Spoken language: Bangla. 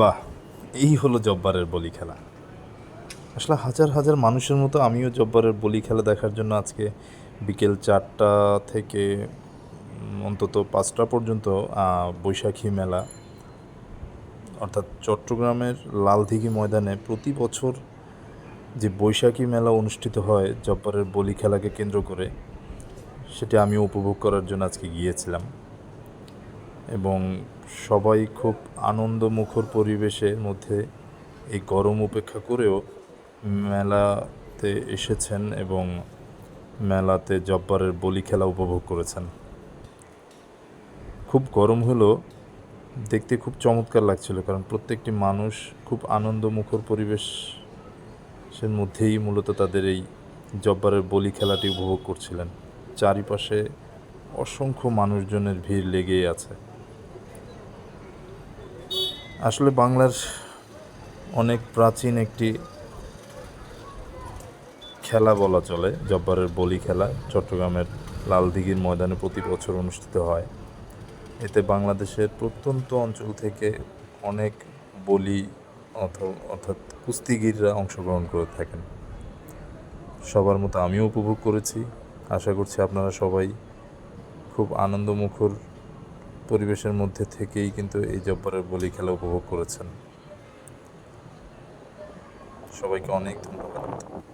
বাহ, এই হলো জব্বারের বলি খেলা। আসলে হাজার হাজার মানুষের মতো আমিও জব্বারের বলি খেলা দেখার জন্য আজকে বিকেল চারটা থেকে অন্তত পাঁচটা পর্যন্ত বৈশাখী মেলা, অর্থাৎ চট্টগ্রামের লালদিঘি ময়দানে প্রতি বছর যে বৈশাখী মেলা অনুষ্ঠিত হয় জব্বারের বলি খেলাকে কেন্দ্র করে, সেটা আমিও উপভোগ করার জন্য আজকে গিয়েছিলাম। এবং সবাই খুব আনন্দমুখর পরিবেশের মধ্যে এই গরম উপেক্ষা করেও মেলাতে এসেছেন এবং মেলাতে জব্বারের বলি খেলা উপভোগ করেছেন। খুব গরম হলেও দেখতে খুব চমৎকার লাগছিল কারণ প্রত্যেকটি মানুষ খুব আনন্দমুখর পরিবেশের মধ্যেই মূলত তাদের এই জব্বারের বলি খেলাটি উপভোগ করছিলেন। চারিপাশে অসংখ্য মানুষজনের ভিড় লেগেই আছে। আসলে বাংলার অনেক প্রাচীন একটি খেলা বলা চলে, জব্বারের বলি খেলা। চট্টগ্রামের লালদিঘির ময়দানে প্রতি বছর অনুষ্ঠিত হয়। এতে বাংলাদেশের প্রত্যন্ত অঞ্চল থেকে অনেক বলি অর্থাৎ কুস্তিগিররা অংশগ্রহণ করে থাকেন। সবার মতো আমিও উপভোগ করেছি। আশা করছি আপনারা সবাই খুব আনন্দমুখর পরিবেশের মধ্যে থেকেই কিন্তু এই জব্বরের বলি খেলা উপভোগ করেছেন। সবাইকে অনেক ধন্যবাদ।